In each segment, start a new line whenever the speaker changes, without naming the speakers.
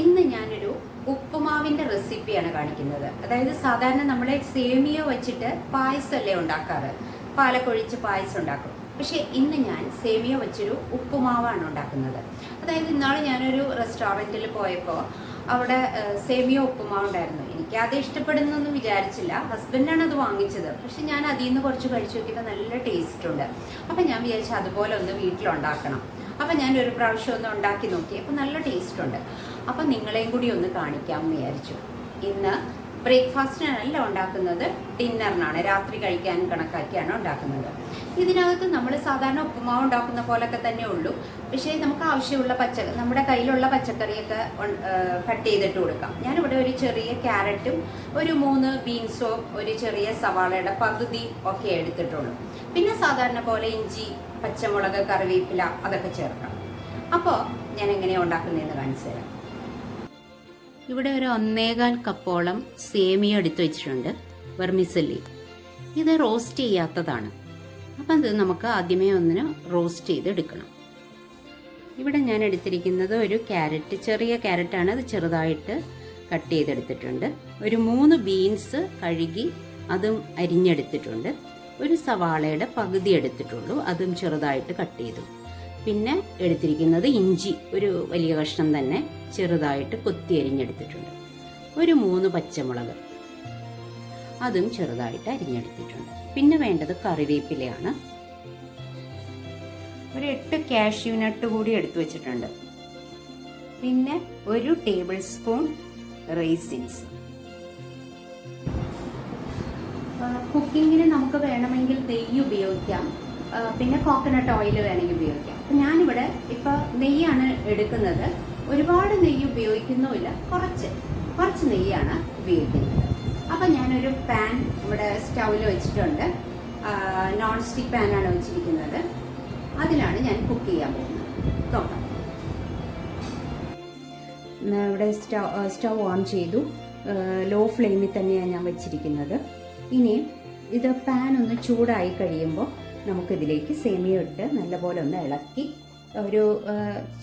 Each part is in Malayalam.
ഇന്ന് ഞാനൊരു ഉപ്പുമാവിന്റെ റെസിപ്പിയാണ് കാണിക്കുന്നത്. അതായത് സാധാരണ നമ്മൾ സേമിയ വെച്ചിട്ട് പായസമല്ലേ ഉണ്ടാക്കാറ്? പാലക്കൊഴിച്ച് പായസം ഉണ്ടാക്കും. പക്ഷേ ഇന്ന് ഞാൻ സേമിയ വെച്ചൊരു ഉപ്പുമാവാണ് ഉണ്ടാക്കുന്നത്. അതായത് ഇന്നാൾ ഞാനൊരു റെസ്റ്റോറന്റിൽ പോയപ്പോൾ അവിടെ സേമിയ ഉപ്പുമാവ് ഉണ്ടായിരുന്നു എനിക്ക് അത് ഇഷ്ടപ്പെടുന്നൊന്നും വിചാരിച്ചില്ല. ഹസ്ബൻഡാണ് അത് വാങ്ങിച്ചത്. പക്ഷെ ഞാൻ അതിൽ നിന്ന് കുറച്ച് കഴിച്ചു നോക്കിയപ്പോൾ നല്ല ടേസ്റ്റ് ഉണ്ട്. അപ്പം ഞാൻ വിചാരിച്ചു അതുപോലെ ഒന്ന് വീട്ടിലുണ്ടാക്കണം. അപ്പം ഞാൻ ഒരു പ്രാവശ്യം ഒന്ന് ഉണ്ടാക്കി നോക്കി. അപ്പം നല്ല ടേസ്റ്റ് ഉണ്ട്. അപ്പം നിങ്ങളെയും കൂടി ഒന്ന് കാണിക്കാം എന്ന് വിചാരിച്ചു. ഇന്ന് ബ്രേക്ക്ഫാസ്റ്റിനല്ല ഉണ്ടാക്കുന്നത് ഡിന്നറിനാണ്. രാത്രി കഴിക്കാൻ കണക്കാക്കിയാണ് ഉണ്ടാക്കുന്നത്. ഇതിനകത്ത് നമ്മൾ സാധാരണ ഉപ്പുമാവ് ഉണ്ടാക്കുന്ന പോലൊക്കെ തന്നെ ഉള്ളൂ. പക്ഷേ നമുക്ക് ആവശ്യമുള്ള പച്ച നമ്മുടെ കയ്യിലുള്ള പച്ചക്കറിയൊക്കെ കട്ട് ചെയ്തിട്ട് കൊടുക്കാം. ഞാനിവിടെ ഒരു ചെറിയ ക്യാരറ്റും ഒരു മൂന്ന് ബീൻസോ ഒരു ചെറിയ സവാളയുടെ പകുതി ഒക്കെ എടുത്തിട്ടുള്ളൂ. പിന്നെ സാധാരണ പോലെ ഇഞ്ചി പച്ചമുളക് കറിവേപ്പില അതൊക്കെ ചേർക്കാം. അപ്പോൾ ഞാൻ എങ്ങനെയാണ് ഉണ്ടാക്കുന്നതെന്ന് കാണിച്ചു തരാം. ഇവിടെ ഒരു ഒന്നേകാൽ കപ്പോളം സേമിയ എടുത്തു വെച്ചിട്ടുണ്ട് വെർമിസല്ലി. ഇത് റോസ്റ്റ് ചെയ്യാത്തതാണ്. അപ്പം അത് നമുക്ക് ആദ്യമേ ഒന്നിന് റോസ്റ്റ് ചെയ്ത് എടുക്കണം ഇവിടെ ഞാൻ എടുത്തിരിക്കുന്നത് ഒരു ക്യാരറ്റ് ചെറിയ ക്യാരറ്റാണ്. അത് ചെറുതായിട്ട് കട്ട് ചെയ്തെടുത്തിട്ടുണ്ട്. ഒരു മൂന്ന് ബീൻസ് കഴുകി അതും അരിഞ്ഞെടുത്തിട്ടുണ്ട്. ഒരു സവാളയുടെ പകുതി എടുത്തിട്ടുള്ളൂ. അതും ചെറുതായിട്ട് കട്ട് ചെയ്തു. പിന്നെ എടുത്തിരിക്കുന്നത് ഇഞ്ചി ഒരു വലിയ കഷ്ണം തന്നെ ചെറുതായിട്ട് കൊത്തി അരിഞ്ഞെടുത്തിട്ടുണ്ട്. ഒരു മൂന്ന് പച്ചമുളക്. അതും ചെറുതായിട്ട് അരിഞ്ഞെടുത്തിട്ടുണ്ട്. പിന്നെ വേണ്ടത് കറിവേപ്പിലയാണ്. ഒരു എട്ട് കാഷ്യൂ നട്ട് കൂടി എടുത്തു വെച്ചിട്ടുണ്ട്. പിന്നെ ഒരു ടേബിൾ സ്പൂൺ റൈസിൻസ് കുക്കിങ്ങിന് നമുക്ക് വേണമെങ്കിൽ നെയ്യ് ഉപയോഗിക്കാം. പിന്നെ കോക്കനട്ട് ഓയിൽ വേണമെങ്കിൽ ഉപയോഗിക്കാം. ഞാനിവിടെ ഇപ്പോൾ നെയ്യാണ് എടുക്കുന്നത്. ഒരുപാട് നെയ്യ് ഉപയോഗിക്കുന്നുമില്ല. കുറച്ച് കുറച്ച് നെയ്യാണ് ഉപയോഗിക്കുന്നത്. അപ്പം ഞാനൊരു പാൻ ഇവിടെ സ്റ്റൗവിൽ വെച്ചിട്ടുണ്ട്. നോൺ സ്റ്റിക്ക് പാനാണ് വെച്ചിരിക്കുന്നത്. അതിലാണ് ഞാൻ കുക്ക് ചെയ്യാൻ പോകുന്നത്. ഉം, ഇവിടെ സ്റ്റൗ സ്റ്റൗ ഓൺ ചെയ്തു. ലോ ഫ്ലെയിമിൽ തന്നെയാണ് ഞാൻ വെച്ചിരിക്കുന്നത്. ഇനി ഇത് പാൻ ഒന്ന് ചൂടായി കഴിയുമ്പോൾ നമുക്കിതിലേക്ക് സേമിയ ഇട്ട് നല്ലപോലെ ഒന്ന് ഇളക്കി ഒരു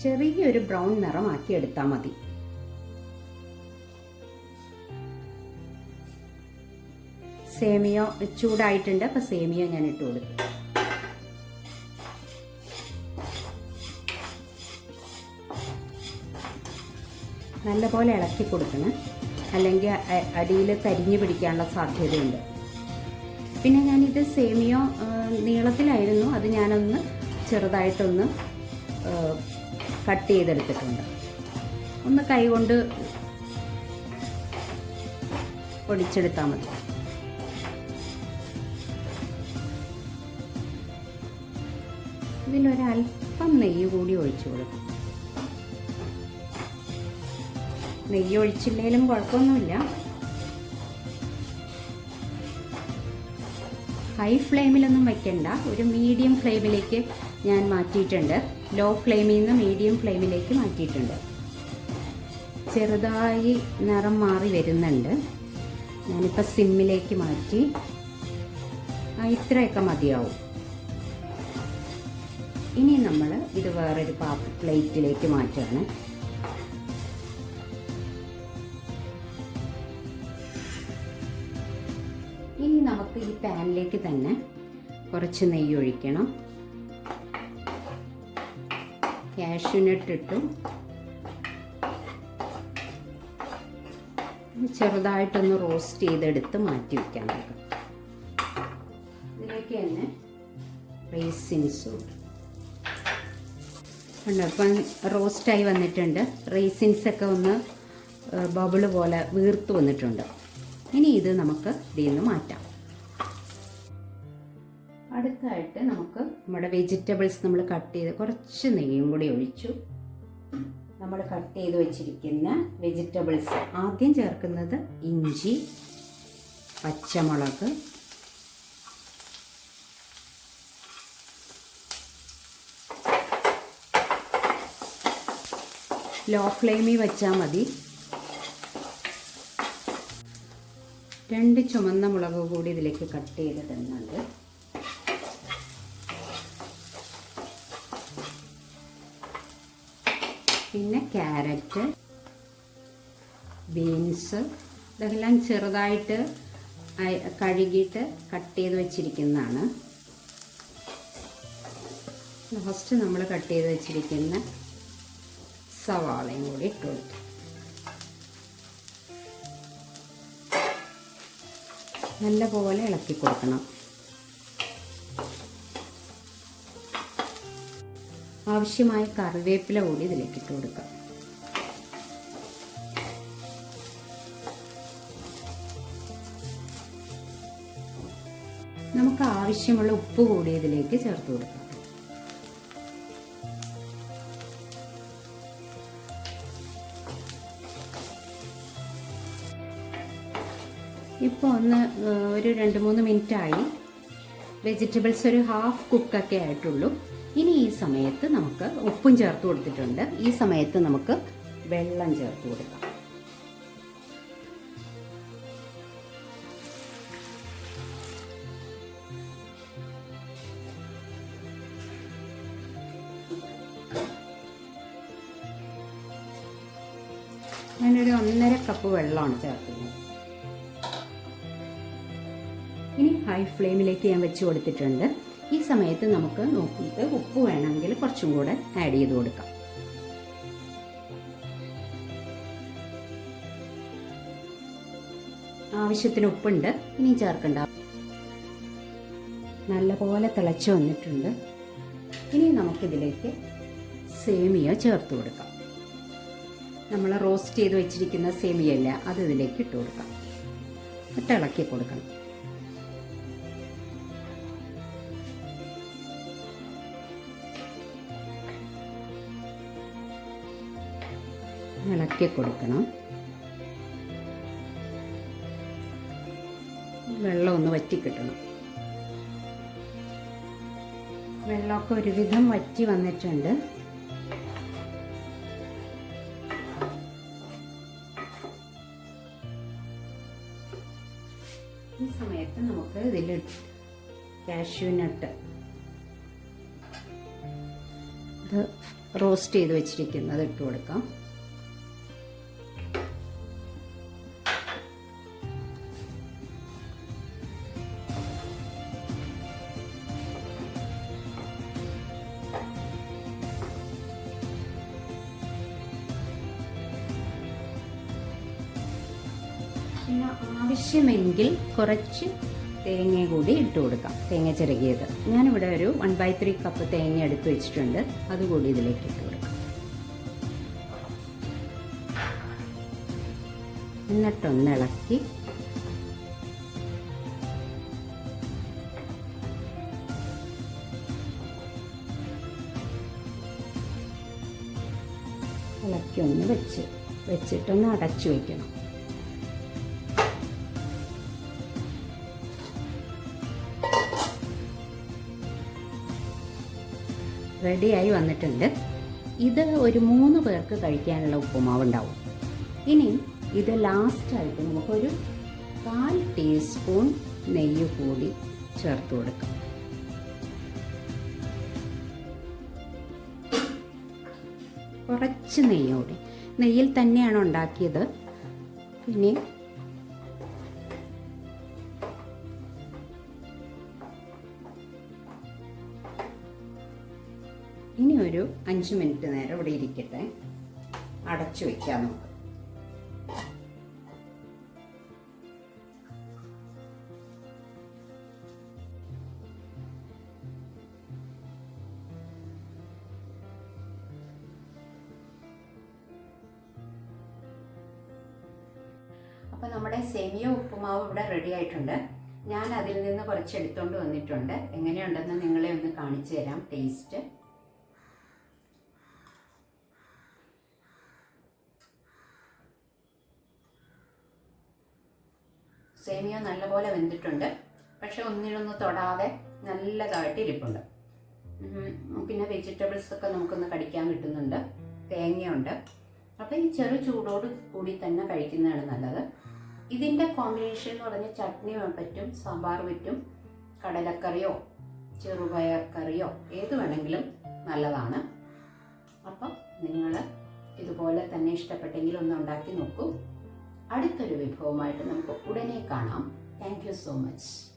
ചെറിയൊരു ബ്രൗൺ നിറമാക്കി എടുത്താൽ മതി. സേമിയ ചൂടായിട്ടുണ്ട് അപ്പം സേമിയ ഞാൻ ഇട്ട് കൊടുക്കും. നല്ലപോലെ ഇളക്കി കൊടുക്കണം. അല്ലെങ്കിൽ അടിയിൽ കരിഞ്ഞു പിടിക്കാനുള്ള സാധ്യതയുണ്ട്. പിന്നെ ഞാനിത് സേമിയോ നീളത്തിലായിരുന്നു. അത് ഞാനൊന്ന് ചെറുതായിട്ടൊന്ന് കട്ട് ചെയ്തെടുത്തിട്ടുണ്ട്. ഒന്ന് കൈകൊണ്ട് പൊടിച്ചെടുത്താൽ മതി. ഇതിലൊരൽപ്പം നെയ്യ് കൂടി ഒഴിച്ചു കൊടുക്കും. നെയ്യ് ഒഴിച്ചില്ലെങ്കിലും കുഴപ്പമൊന്നുമില്ല. ഹൈ ഫ്ലെയിമിലൊന്നും വയ്ക്കണ്ട ഒരു മീഡിയം ഫ്ലെയിമിലേക്ക് ഞാൻ മാറ്റിയിട്ടുണ്ട്. ലോ ഫ്ലെയിമിൽ നിന്ന് മീഡിയം ഫ്ലെയിമിലേക്ക് മാറ്റിയിട്ടുണ്ട്. ചെറുതായി നിറം മാറി വരുന്നുണ്ട്. ഞാനിപ്പോൾ സിമ്മിലേക്ക് മാറ്റി. ഇത്രയൊക്കെ മതിയാവും. ഇനി നമ്മൾ ഇത് വേറൊരു പാ പ്ലേറ്റിലേക്ക് മാറ്റുകയാണ്. നമുക്ക് ഈ പാനിലേക്ക് തന്നെ കുറച്ച് നെയ്യ് ഒഴിക്കണം. കാഷ്യൂനട്ട് ഇട്ടു ചെറുതായിട്ടൊന്ന് റോസ്റ്റ് ചെയ്തെടുത്ത് മാറ്റി വയ്ക്കാൻ നോക്കാം ഇതിലേക്ക് തന്നെ റേസിൻസും ഉണ്ട് അപ്പം റോസ്റ്റായി വന്നിട്ടുണ്ട്. റേസിൻസൊക്കെ ഒന്ന് ബബിൾ പോലെ വീർത്ത് വന്നിട്ടുണ്ട്. ഇനി ഇത് നമുക്ക് ഇതിൽ നിന്ന് മാറ്റാം. അടുത്തായിട്ട് നമുക്ക് നമ്മുടെ വെജിറ്റബിൾസ് നമ്മൾ കട്ട് ചെയ്ത് കുറച്ച് നെയ്യും കൂടി ഒഴിച്ചു. നമ്മൾ കട്ട് ചെയ്ത് വെച്ചിരിക്കുന്ന വെജിറ്റബിൾസ് ആദ്യം ചേർക്കുന്നത് ഇഞ്ചി പച്ചമുളക് ലോ ഫ്ലെയിമിൽ വെച്ചാൽ മതി. രണ്ട് ചുമന്ന മുളക് കൂടി ഇതിലേക്ക് കട്ട് ചെയ്തിടുന്നുണ്ട്. പിന്നെ ക്യാരറ്റ് ബീൻസ് ഇതെല്ലാം ചെറുതായിട്ട് കഴുകിയിട്ട് കട്ട് ചെയ്ത് വെച്ചിരിക്കുന്നതാണ്. ഫസ്റ്റ് നമ്മൾ കട്ട് ചെയ്ത് വെച്ചിരിക്കുന്ന സവാളയും കൂടി ഇട്ട് കൊടുത്തു നല്ലപോലെ ഇളക്കി കൊടുക്കണം. ആവശ്യമായ കറിവേപ്പില കൂടി ഇതിലേക്ക് ഇട്ട് കൊടുക്കാം. നമുക്ക് ആവശ്യമുള്ള ഉപ്പ് കൂടി ഇതിലേക്ക് ചേർത്ത് കൊടുക്കാം. ഇപ്പോൾ ഒന്ന് ഒരു രണ്ട് മൂന്ന് മിനിറ്റ് ആയി വെജിറ്റബിൾസ് ഒരു ഹാഫ് കുക്കൊക്കെ ആയിട്ടുള്ളൂ. ഇനി ഈ സമയത്ത് നമുക്ക് ഉപ്പും ചേർത്ത് കൊടുത്തിട്ടുണ്ട്. ഈ സമയത്ത് നമുക്ക് വെള്ളം ചേർത്ത് കൊടുക്കാം. കപ്പ് വെള്ളമാണ് ചേർക്കുന്നത്. ഇനി ഹൈ ഫ്ലെയിമിലേക്ക് ഞാൻ വെച്ച് കൊടുത്തിട്ടുണ്ട്. ഈ സമയത്ത് നമുക്ക് നോക്കിയിട്ട് ഉപ്പ് വേണമെങ്കിൽ കുറച്ചും കൂടെ ആഡ് ചെയ്ത് കൊടുക്കാം. ആവശ്യത്തിന് ഉപ്പുണ്ട്. ഇനി ചേർക്കണ്ട. നല്ലപോലെ തിളച്ച് വന്നിട്ടുണ്ട്. ഇനി നമുക്കിതിലേക്ക് സേമിയ ചേർത്ത് കൊടുക്കാം. നമ്മൾ റോസ്റ്റ് ചെയ്ത് വെച്ചിരിക്കുന്ന സേമിയല്ല അത് ഇതിലേക്ക് ഇട്ട് കൊടുക്കാം. ഇട്ട് ഇളക്കി കൊടുക്കണം. ഇളക്കി കൊടുക്കണം. വെള്ളം ഒന്ന് വറ്റി കിട്ടണം. വെള്ളമൊക്കെ ഒരുവിധം വറ്റി വന്നിട്ടുണ്ട്. ഈ സമയത്ത് നമുക്ക് ഇതിൽ കാഷ്യൂ നട്ട് ഇത് റോസ്റ്റ് ചെയ്ത് വെച്ചിരിക്കുന്നത് ഇട്ട് കൊടുക്കാം. ആവശ്യമെങ്കിൽ കുറച്ച് തേങ്ങ കൂടി ഇട്ട് കൊടുക്കാം. തേങ്ങ ചിരകിയത് ഞാനിവിടെ ഒരു വൺ ബൈ ത്രീ കപ്പ് തേങ്ങ എടുത്ത് വെച്ചിട്ടുണ്ട്. അതുകൂടി ഇതിലേക്ക് ഇട്ട് കൊടുക്കാം. എന്നിട്ടൊന്ന് ഇളക്കി ഇളക്കി ഒന്ന് വെച്ച് വെച്ചിട്ടൊന്ന് അടച്ചു വയ്ക്കണം റെഡിയായി വന്നിട്ടുണ്ട്. ഇത് ഒരു മൂന്ന് പേർക്ക് കഴിക്കാനുള്ള ഉപ്പുമാവ് ഉണ്ടാവും ഇനി ഇത് ലാസ്റ്റായിട്ട് നമുക്കൊരു കാൽ ടീസ്പൂൺ നെയ്യ് കൂടി ചേർത്ത് കൊടുക്കാം. കുറച്ച് നെയ്യോടെ. നെയ്യിൽ തന്നെയാണ് ഉണ്ടാക്കിയത്. പിന്നെ ഇനി ഒരു അഞ്ച് മിനിറ്റ് നേരം ഇവിടെ ഇരിക്കട്ടെ. അടച്ചു വെക്കാം നമുക്ക്. അപ്പോൾ നമ്മുടെ സേമിയ ഉപ്പുമാവ് ഇവിടെ റെഡി ആയിട്ടുണ്ട്. ഞാൻ അതിൽ നിന്ന് കുറച്ച് എടുത്തുകൊണ്ട് വന്നിട്ടുണ്ട്. എങ്ങനെയുണ്ടെന്ന് നിങ്ങളെ ഒന്ന് കാണിച്ചു തരാം. ടേസ്റ്റ് സേമിയ നല്ലപോലെ വെന്തിട്ടുണ്ട്. പക്ഷെ ഒന്നിനൊന്ന് തൊടാതെ നല്ലതായിട്ട് ഇരിപ്പുണ്ട്. പിന്നെ വെജിറ്റബിൾസ് ഒക്കെ നമുക്കൊന്ന് കടിക്കാൻ കിട്ടുന്നുണ്ട്. തേങ്ങയുണ്ട്. അപ്പം ഈ ചെറു ചൂടോട് കൂടി തന്നെ കഴിക്കുന്നതാണ് നല്ലത്. ഇതിന്റെ കോമ്പിനേഷൻ എന്ന് പറഞ്ഞാൽ ചട്നി പറ്റും സാമ്പാർ പറ്റും കടലക്കറിയോ ചെറുപയർ കറിയോ ഏത് വേണമെങ്കിലും നല്ലതാണ്. അപ്പം നിങ്ങൾ ഇതുപോലെ തന്നെ ഇഷ്ടപ്പെട്ടെങ്കിൽ ഒന്ന് ഉണ്ടാക്കി നോക്കൂ. അടുത്തൊരു വിഭവമായിട്ട് നമുക്ക് ഉടനെ കാണാം. Thank you so much